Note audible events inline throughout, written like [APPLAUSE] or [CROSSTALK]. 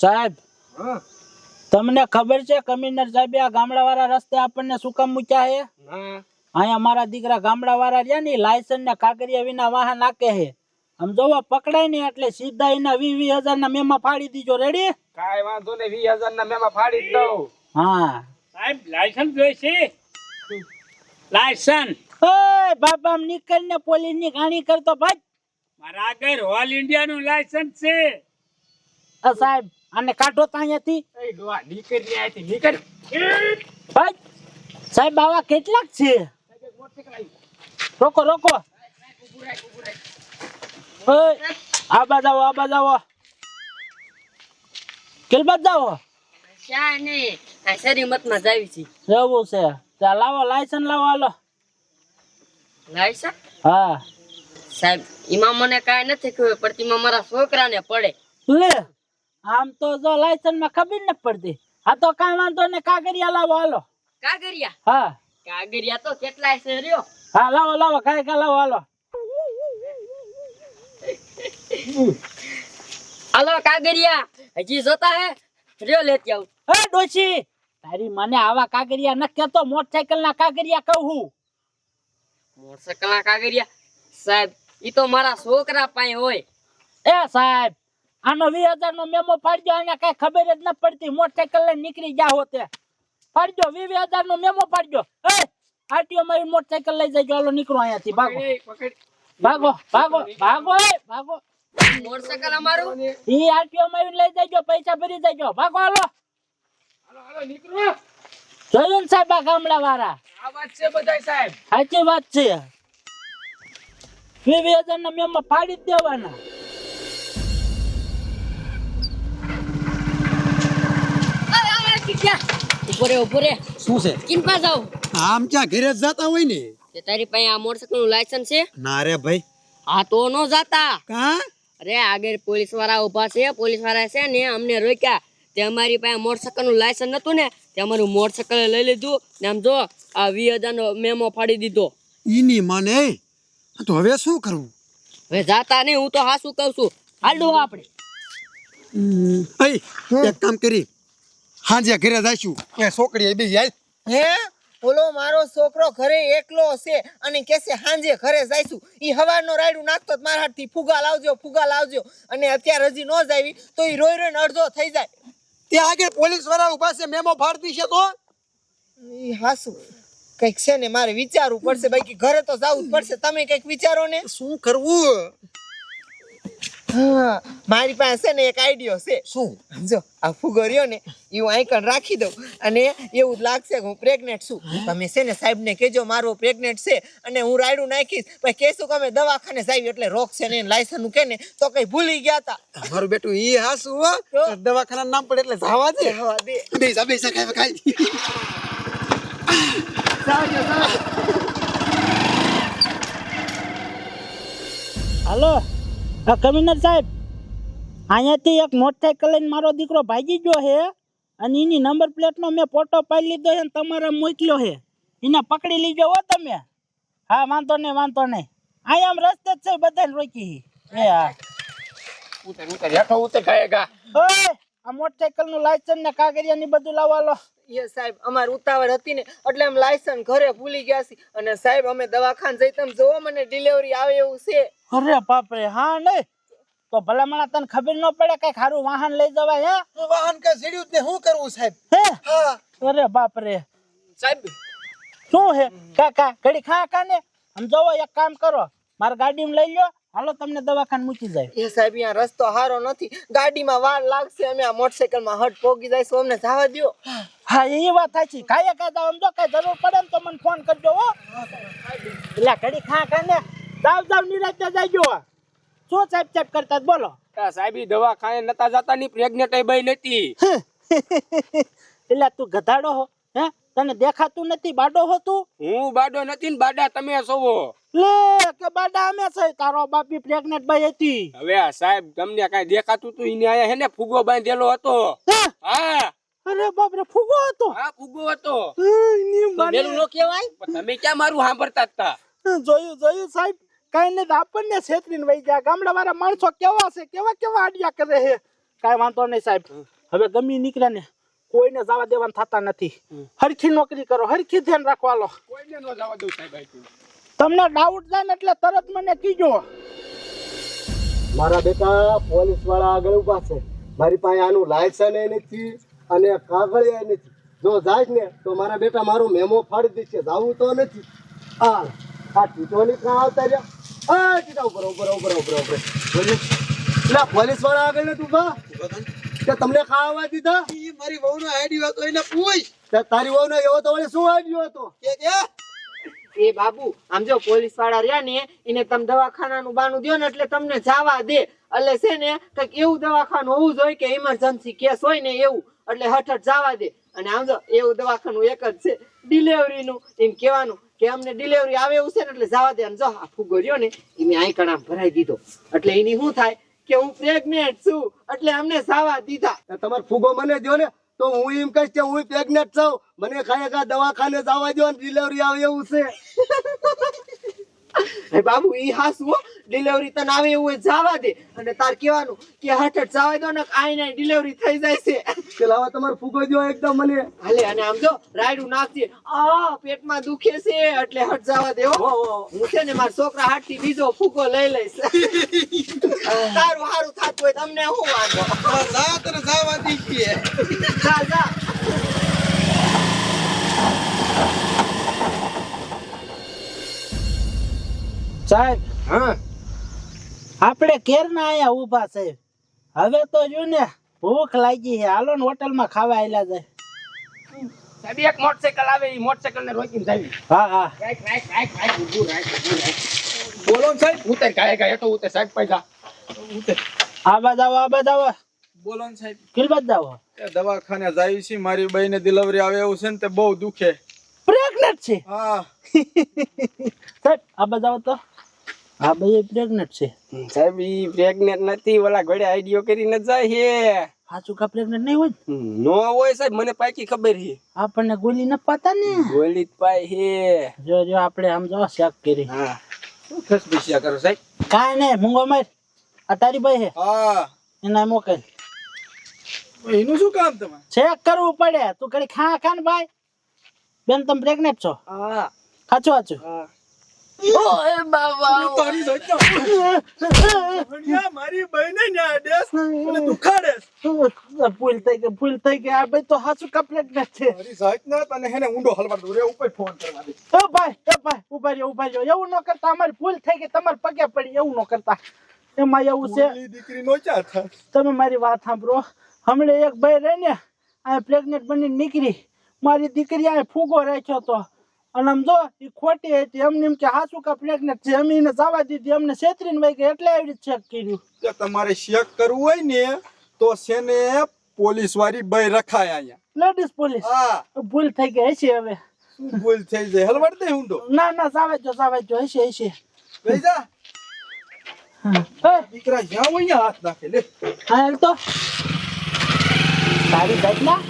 સાહેબ તમને ખબર છે કમિશનર સાહેબ આ ગામડા વાળા રસ્તે આપણને શું કામ મૂક્યા છે? અહીંયા મારા દીકરા ગામડા વાળા રહ્યા ને લાયસન્સ ને કાગરિયા વિના વાહન નાખે છે. આમ જોવો પકડાય ને એટલે સીધા એના વી વી હજાર ના મેમાં ફાડી દીજો રેડી કાંઈ વાંધો નહીં વી હજાર ના મેમાં ફાડી દઉં. હા. સાહેબ લાયસન્સ જોઈશે લાયસન્સ ઓય બાબા નીકળ ને પોલીસની ગાણી કરતો ભાઈ. મારા આગળ ઓલ ઇન્ડિયા નું લાયસન્સ છે. સાહેબ આને કાઢો તો અહીંયાથી. એ ડોહા નીકળ ને અહીંથી નીકળ. સાહેબ બાવા કેટલાક છે? રોકો રોકો. ઓય આ બાજ આવો આ બાજ આવો કેલ બાજ જાઓ શા નહીં આ શરીમતમાં જાવી છે. ચાલ લાવો લાયસન્સ લાવો હાલો. લાયસન હા. સાહેબ એમાં મને કાંઈ નથી ખબર પડતી મારા છોકરાને પડે. લે. આમ તો જો લાયસન્સમાં ખબર ન પડતી. આ તો કઈ વાંધો ને કાગરિયા લાવો હાલો. કાગરિયા હા. કાગરિયા તો કેટલાય છે રહ્યો? હા લાવો લાવો કાંઈ કા લાવો હાલો. હાલો કાગરિયા હજી જોતા હે? રહ્યો લેતી આવું. હે ડોશી તારી મને આવા કાગરિયા ન કેતો મોટરસાયકલ ના કાગરિયા કહું હું. મોટરસાયકલના કાગરિયા સાહેબ ઈ તો મારા છોકરા પાસે હોય. એ સાહેબ આનો વીસ હજાર નો મેમો ફાડજો આને કઈ ખબર જ ન પડતી. મોટરસાયકલ લઈને નીકળી જા હોતે ફાડજો વીસ વીસ હજાર નો મેમો પાડજો એ આરટીઓ મારી મોટરસાયકલ લઈ જજો. હાલો નીકળો અહીંયાથી. ભાગો. ભાગો ભાગો ભાગો એ ભાગો. મોટરસાયકલ અમારું? ઈ આરટીઓ મારી લઈ જજો પૈસા ભરી જજો. ભાગો હાલો. હાલો હાલો નીકળો. જોયું સાહેબ આ ગામડા વાળા આ વાત છે બધાય સાહેબ. સાચી વાત છે. વી વીસ હજાર ના મેમો ફાડી જ દેવાના. ઊભો રે ઊભો રે. શું છે? કિનપા જાવ આમ ક્યાં ઘરે જતા હોય ને? તે તારી પાસે આ મોટરસાયકલનું લાયસન્સ છે? ના રે ભાઈ. આ તો નો જાતા. કા? અરે આગળ પોલીસવાળા ઊભા છે પોલીસવાળા છે ને અમને રોક્યા. તે અમારી પાસે મોટરસાયકલનું લાયસન્સ નતું ને તે અમારું મોટરસાયકલ લઈ લીધું. ને આમ જો આ હજાર નો મેમો ફાડી દીધો. ઈની મને. તો હવે શું કરવું હવે જાતા નહીં હું તો હાસું કહું છું. હાલો આપણે. એક કામ કરી. હાંજે ઘરે જઈશું. એ છોકરી એ બી જાય. હે? ઓલો મારો છોકરો ઘરે એકલો છે અને કેસે હાંજે ઘરે જાઈશું. ઈ હવારનો રાયડું નાખતો મારા હાથથી ફુગા લાવજો ફુગા લાવજો અને અત્યારે હજી નો જ આવી તો ઈ રોઈ રોઈને અડધો થઈ જાય. ત્યાં આગળ પોલીસવાળા ઊભા છે મેમો ફાડતી છે તો? ઈ હાસુ. કંઈક છે ને મારે વિચારવું પડશે. બાકી ઘરે તો જવું જ પડશે. તમે કંઈક વિચારો ને શું કરવું? મારી પાસે છે ને એક આઈડિયો છે. શું? સમજો આ ફુગો રહ્યો ને એ હું આઈકન રાખી દઉં અને એવું જ લાગશે કે હું પ્રેગ્નેન્ટ છું. તમે છે ને સાહેબને કહેજો મારો પ્રેગ્નેન્ટ છે અને હું રાયડું નાખીશ. પછી કહેશું કે અમે દવાખાને જાય એટલે રોગ છે ને લાયસન્સ કે ને તો કઈ ભૂલી ગયા હતા મારું બેટું ઈ હાસુ હો. દવાખાના નામ પડે એટલે જવા દે. હવા દે. બે જા બે જા ખાઈ ખાઈ. હાલો. આ કમિશનર સાહેબ અહીંયાથી એક મોટરસાઇકલ લઈને મારો દીકરો ભાગી ગયો છે અને એની નંબર પ્લેટનો મેં ફોટો પાડી લીધો છે અને તમારે મોકલ્યો છે. એને પકડી લીજો હો તમે. હા વાંધો નહીં વાંધો નહીં. આમ રસ્તે જ છે બધાને રોકી. એ હા. ઉતર ઉતર હેઠો ઉતર ખાયેગા ઓય આ મોટરસાઇકલનું લાયસન્સ ને કાગળિયા ની બધું લાવવા લો. એ સાહેબ અમારે ઉતાવળ હતી ને એટલે એમ લાયસન્સ ઘરે ભૂલી ગયા છે અને સાહેબ અમે દવાખાને જઈ તમે જોવો મને ડિલિવરી આવે એવું છે. અરે બાપરે હા નહીં. તો ભલામણા તને ખબર ન પડે કઈ ખારું વાહન લઈ જવાય હે? વાહન કે સીડ્યું જ ને શું કરવું સાહેબ? હે? હા. અરે બાપરે. સાહેબ. શું હે? કાકા ઘડી ખા કા ને? આમ જોવો એક કામ કરો. મારા ગાડીમાં લઈ લ્યો. હાલો તમને દવાખાને મૂકી જાય. એ સાહેબ અહીંયા રસ્તો સારો નથી. ગાડીમાં વાર લાગશે અમે આ મોટરસાયકલમાં હટ પોગી જાય અમને જવા દ્યો. હા એ વાત સાચી. કાંઈ કાંઈ આમ જો કઈ જરૂર પડે ને તો મને ફોન કરજો હો. એટલે ઘડી ખા ખા ને. દાવ દાવ નિરાતે જાયજો શું સાહેબ ચેપ કરતા? બોલો. આ દવા દવાખાને નતા જતા ની પ્રેગ્નેટ બઈ નથી એટલે તું ગધાડો હો હે? તને દેખાતું નથી બાડો હો તું? હું બાડો નથી ને બાડા તમે સોવો. લે કે બાડા અમે છે? તારો બાપી પ્રેગ્નેટ ભાઈ હતી. હવે સાહેબ તમને કઈ દેખાતું તું? એને આયા હે ને ફુગો બાંધેલો હતો. હે? બાપ રે ફુગો હતો. હા ફુગો હતો. માને- નો કહેવાય? તમે ક્યાં મારું સાંભળતા હતા? જોયું જોયું સાહેબ કઈ ને તો આપણને છેતરીને વહી ગયા. ગામડા વાળા માણસો કેવા છે કેવા કેવા આડિયા કરે છે? કાઈ વાંધો નહીં સાહેબ. હવે ગમી નીકળ્યા ને કોઈને જવા દેવાનું થતા નથી. હરખી નોકરી કરો હરખી ધ્યાન રાખવા લો. કોઈને નો જવા દઉં સાહેબ તમને ડાઉટ જાય ને એટલે તરત મને કીજો. મારા બેટા પોલીસવાળા આગળ ઊભા છે. મારી પાસે આનું લાયસન્સ એ નથી. અને કાગળિયા નથી. જો જાય ને તો મારા બેટા મારો મેમો ફાડી દેશે જવું તો નથી. આ આ ટીટોની કાં આવતા રહ્યા? આ ટીટા ઉપર ઉપર ઉપર ઉપર ઉપર. એટલે પોલીસવાળા આગળ નથી ઊભા કે તમને ખાવા દીધા? એ મારી વહુનો આઈડિયો હતો એને પૂછ. તે તારી વહુનો એવો તો વળી શું આઈડિયો હતો? કે કે? એ બાબુ આમ જો પોલીસવાળા રહ્યા ને એને તમે દવાખાનાનું બાનું દો ને એટલે તમને જવા દે. એટલે છે ને કંઈક એવું દવાખાનું હોવું જોઈએ કે ઇમરજન્સી કેસ હોય ને એવું. એટલે હઠ જવા દે. અને આમ જો એવું દવાખાનું એક જ છે ડિલિવરીનું. એમ કહેવાનું કે અમને ડિલિવરી આવે એવું છે ને એટલે જવા દે. અને જો આ ફુગો રહ્યો ને એ મેં આઈ ભરાઈ દીધો. એટલે એની શું થાય કે હું પ્રેગ્નેન્ટ છું એટલે અમને જવા દીધા. તે તમારો ફૂગો મને દો ને તો હું એમ કહીશ કે હું પ્રેગ્નેટ છું. મને ખાય દવાખાને જવા દો ને ડિલિવરી આવે એવું છે. [LAUGHS] એ બાબુ ઈ હાસવો? ડિલિવરી તને આવે એવું જવા દે. અને તાર કહેવાનું કે હઠ જવા દો ને આઈને ડિલિવરી થઈ જાય છે. પેલા હવે તમારો ફૂગો દો એકદમ મને. હાલે અને આમ જો રાયડું નાખજે. આ પેટમાં દુખે છે એટલે હટ જવા દે હો. હું છે ને મારા છોકરા હાથથી બીજો ફૂકો લઈ લઈશ. તારું હારું થાતું હોય તમને શું વાંધો? જા તને જવા દીધી. જા જા. સાહેબ હા. આપણે કેરના આયા ઊભા સાહેબ હવે તો જો ને ભૂખ લાગી છે. હાલો ને હોટલમાં ખાવા આયલા છે. સાહેબ એક મોટરસાયકલ આવે એ મોટરસાયકલ ને રોકીને જાવી. હા હા. રાખ રાખ રાખ રાખ ઊભું રાખ ઊભું રાખ. બોલો ને સાહેબ ઉતર કાય કાય તો ઉતર સાહેબ પૈસા ઉતર. આ બાદ આવો આ બાદ બોલો ને સાહેબ. કિલબત જાવો એ દવાખાને જાય છે. મારી બહેને ડિલિવરી આવે એવું છે ને તે બહુ દુખે. પ્રેગ્નન્ટ છે. હા. [LAUGHS] સાહેબ આ બાદ તો. આ ભાઈ પ્રેગ્નેટ છે. સાહેબ ઈ પ્રેગ્નેટ નથી ઓલા ઘોડે આઈડિયો કરીને જાય હે. સાચું કા પ્રેગ્નેટ નહીં હોય? નો હોય સાહેબ મને પાકી ખબર છે આપણને ગોલી ન પાતા ને. ગોલી જ પાય હે. જો જો આપણે આમ જો શેક કરી. હા. શું બિસ્યા કરો સાહેબ? કાઈ ને મુંગો માર. આ તારી ભાઈ હે. હા. એના મોકે. એનું શું કામ તમારે? ચેક કરવું પડે. તું કડી ખા ખા ને ભાઈ. બેન તમે પ્રેગ્નેટ છો? હા. ખાચું હાચું. તારી જોઈતા. મારી બહેને ને દેસ અને દુખાડેસ ભૂલ થઈ ગઈ ભૂલ થઈ ગઈ. આ ભાઈ તો હાસુ કા પ્રેગ્નેટ છે મારી સાઈડ ના તને હેને ઊંડો હલવાડ દો રે ઉપર ફોન કરવા દે. ઓ ભાઈ એ ભાઈ ઊભા રહ્યો ઊભા રહ્યો. એવું ન કરતા અમારી ભૂલ થઈ ગઈ તમારે પગે પડી એવું ન કરતા. એમાં એવું છે દીકરી નો ચા થા તમે મારી વાત સાંભળો. હમણે એક ભાઈ રહે ને આ પ્રેગ્નેટ બની નીકળી. મારી દીકરી આ ફૂગો રાખ્યો તો. અને આમ જો એ ખોટી હતી એમને એમ કે હાસુ કા પ્રેગ્નેટ છે એમ એને જવા દીધી અમને છેતરીને વહી ગઈ એટલે આવી ચેક કર્યું. કે તમારે ચેક કરવું હોય ને તો છેને પોલીસ વાળી બઈ રખાય અહીંયા. લેડીઝ પોલીસ હા. ભૂલ થઈ ગઈ છે હવે. ભૂલ થઈ જાય? હલવાડ દે ઊંડો. ના ના જાવે જો જાવે જો હશે હશે. લઈ જા. દીકરા જ્યાં હોય હાથ નાખે લે. હા હાલ તો. તારી ઘટના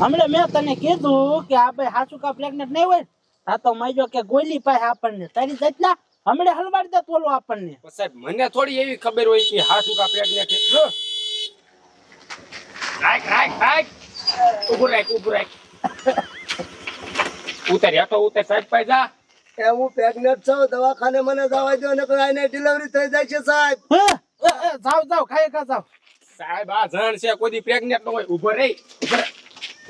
હમણાં મેં તને કીધું કે આ ભાઈ હાચું કા પ્રેગ્નેટ નહીં હોય આ તો માજો કે ગોલી પાસે આપણને. તારી ઘટના હમણે હલવાડી દે તોલો આપણને. સાહેબ મને થોડી એવી ખબર હોય કે હા શું કા પ્રેગ્નેટ છે. જો. રાખ રાખ રાખ. ઊભું રાખ ઊભું રાખ. ઉતર હેઠો ઉતર. સાહેબ પાસે જા. એ હું પ્રેગ્નન્ટ છું દવાખાને મને જવા દો ને આને ડિલિવરી થઈ જાય છે સાહેબ. જાવ જાવ ખાઈ ખા જાવ. સાહેબ આ જણ છે કોઈ પ્રેગ્નન્ટ ન હોય. ઊભો રહી ઊભો રહે.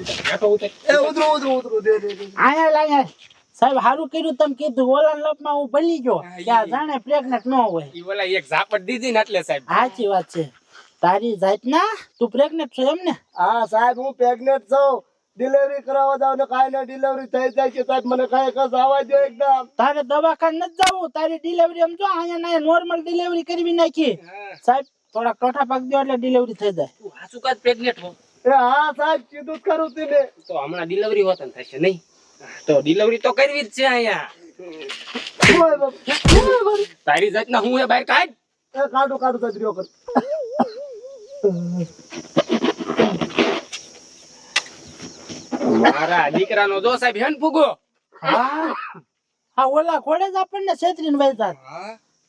ઉતર, હેઠો ઉતર. એ ઉતરું ઉતરો ઉતરું. દે દે દે. આયા લાયા સાહેબ સારું કર્યું તમે કીધું. ઓલા લોપમાં હું ભલી ગયો. કે આ જાણે પ્રેગ્નન્ટ ન હોય. ઈ ઓલા એક ઝાપટ દીધી ને એટલે સાહેબ. સાચી વાત છે. તારી જાતના તું પ્રેગ્નન્ટ છો એમ ને? હા સાહેબ હું પ્રેગ્નન્ટ છું. ડિલિવરી કરાવવા જાવ ને કાંઈ ને ડિલિવરી થઈ જાય છે સાહેબ. મને કાંઈ કસ આવવા દો એકદમ. તારે દવાખાને નથી જવું. તારી ડિલિવરી એમ જો અહીંયા નોર્મલ ડિલિવરી કરવી નાખી. સાહેબ થોડા ટોઠા પાક દો એટલે ડિલિવરી થઈ જાય. તું હાચું કાજ પ્રેગ્નેટ હો? એ હા સાહેબ કીધું જ ખરું તીને તો હમણાં ડિલિવરી હોતન થશે નહીં. તો ડિલિવરી તો કરવી જ છે અહીંયા. તારી જાત જાતના હું એ બહાર કાઢ. કાઢો કાઢો તજરીઓ કર મારા દીકરાનો જો સાહેબ હેન ફૂગો. હા. હા ઓલા ખોડે જ આપણને છેતરીને વહેતા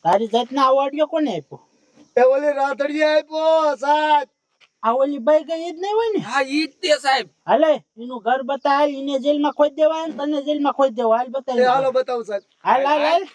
તારી જાતના આવો ઓડિયો કોને આપ્યો? એ ઓલી રાતડીએ આપ્યો સાહેબ. આ ઓલી બાઈ ગઈ જ નહીં હોય ને? હા ઈ જ તે સાહેબ. હાલે એનું ઘર બતાવ એને જેલમાં ખોઈ દેવાય ને તને જેલમાં ખોઈ દેવા. હાલ બતાવી હાલો બતાવું સાહેબ. હાલ હાલ હાલ.